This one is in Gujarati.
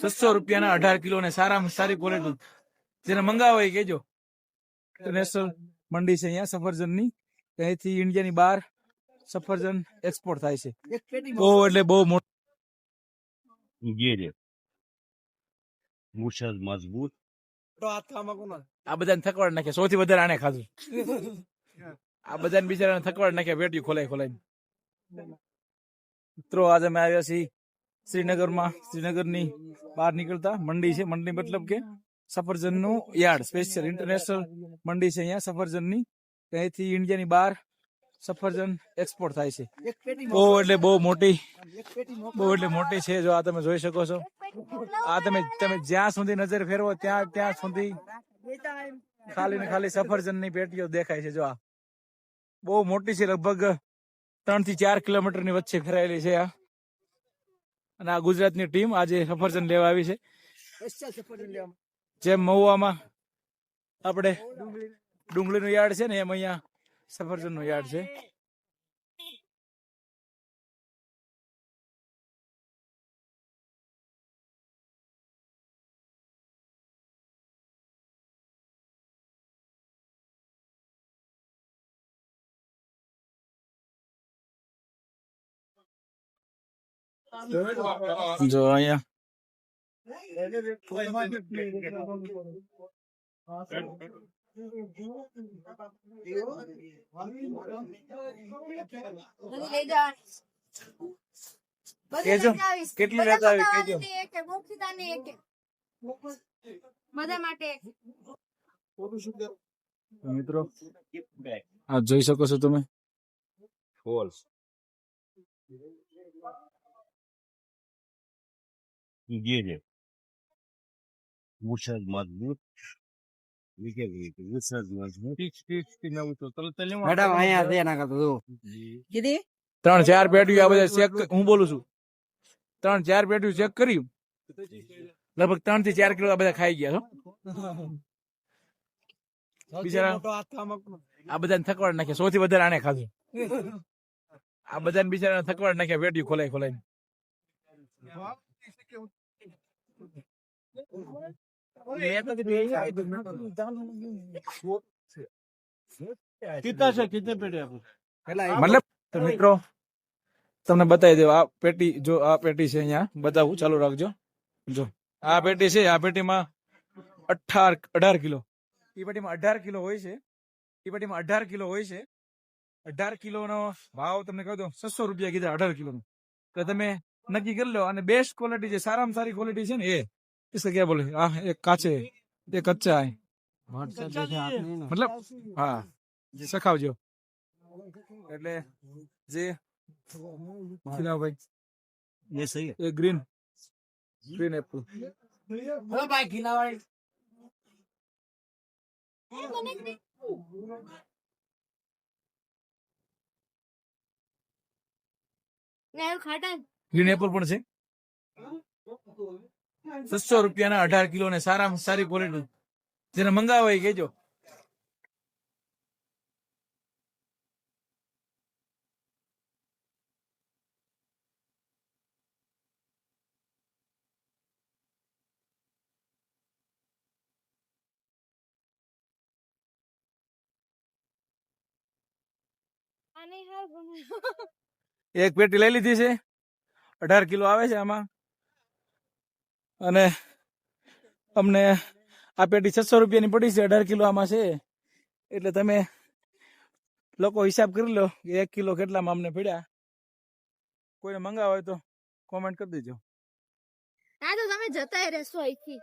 છસો રૂપિયાના અઢાર કિલો ને સારામાં સારી ક્વોલિટી જેને મંગાવો એ કેજો નેશનલ મંડી છે અહીંયા સફરજનની. અહીંથી ઇન્ડિયાની બહાર સફરજન એક્સપોર્ટ થાય છે. બહુ એટલે બહુ મોટું ગેરે મજબૂત. આ બધાને થકવાડ નાખે. સૌથી વધારે આને ખાધું. આ બધાને બિચારાને થકવાડ નાખે. વેટ્યું ખોલાઈ ખોલાઈ મિત્રો આજે અમે આવ્યા છીએ શ્રીનગરમાં, શ્રીનગરની બહાર નીકળતા મંડી છે. મંડી મતલબ કે સફરજનનું યાર્ડ સ્પેશિયલ ઇન્ટરનેશનલ મંડી છે અહીંયા. સફરજનની, અહીંથી ઇન્ડિયાની બહાર સફરજન એક્સપોર્ટ થાય છે. બહુ એટલે બહુ મોટી, બહુ એટલે મોટી છે જો આ તમે જોઈ શકો છો. આ તમે તમે જ્યાં સુધી નજર ફેરવો ત્યાં ત્યાં સુધી ખાલી ને ખાલી સફરજનની પેટીઓ દેખાય છે જો આ. બહુ મોટી છે, લગભગ ત્રણથી ચાર કિલોમીટરની વચ્ચે ફેરાયેલી છે આ. અને આ ગુજરાતની ટીમ આજે સફરજન લેવા આવી છે. જેમ મહુવામાં આપણે ડુંગળીનું યાર્ડ છે ને એમ અહીંયા સફરજનનું યાર્ડ છે. જો અહીંયા લઈ જવાની. બધી કેજો. કેટલી બધા આવી કેજો. એક એક, મોક્ષિતાને એક એક. બધા માટે એક. મિત્રો આ જોઈ શકો છો તમે ફોલ્સ કરતા જો કીધી ત્રણ ચાર પેટીઓ આ બધા ચેક હું બોલું છું ત્રણ ચાર પેટીઓ ચેક કર્યું લગભગ ત્રણથી ચાર કિલો આ બધા ખાઈ ગયા બિચારા આ બધાને થકવાડ નાખ્યા સૌથી વધારે આને ખાધું આ બધાને બિચારા થકવાડ નાખ્યા વેટ્યું ખોલાઈ ખોલાઈ મતલબ મિત્રો તમને બતાવી દેવા આ પેટી જો આ પેટી છે અહીંયા બતાવું ચાલુ રાખજો. જો આ પેટી છે આ પેટીમાં અઠાર અઢાર કિલો. એ પેટીમાં અઢાર કિલો હોય છે. એ પેટીમાં અઢાર કિલો હોય છે. અઢાર કિલોનો ભાવ તમને કહી દો છસો રૂપિયા કીધા અઢાર કિલોનો. તો તમે નક્કી કરી લો અને બેસ્ટ ક્વોલિટી છે સારામાં સારી ક્વોલિટી છે ને એ इसका क्या बोले हाँ एक काचे एक कच्चा है મતલબ હા સખાવજો એટલે જે ખીલાવ ભાઈ ये सही है એ ગ્રીન ગ્રીન એપલ ને એવું ખાટા ને. ગ્રીન એપલ પણ છે. છસો રૂપિયાના અઢાર કિલો ને સારામાં સારી ક્વોલિટી જેને મંગાવો કેજો. એક પેટી લઈ લીધી છે. અઢાર કિલો આવે છે આમાં. અને અમને આ પેટી છસો રૂપિયાની પડી છે, અઢાર કિલો આમાં છે. એટલે તમે લોકો હિસાબ કરી લો કે એક કિલો કેટલામાં અમને પડ્યા કોઈને મંગાવો હોય તો કોમેન્ટ કરી દેજો. હા તમે જતા રહેશો અહીંથી.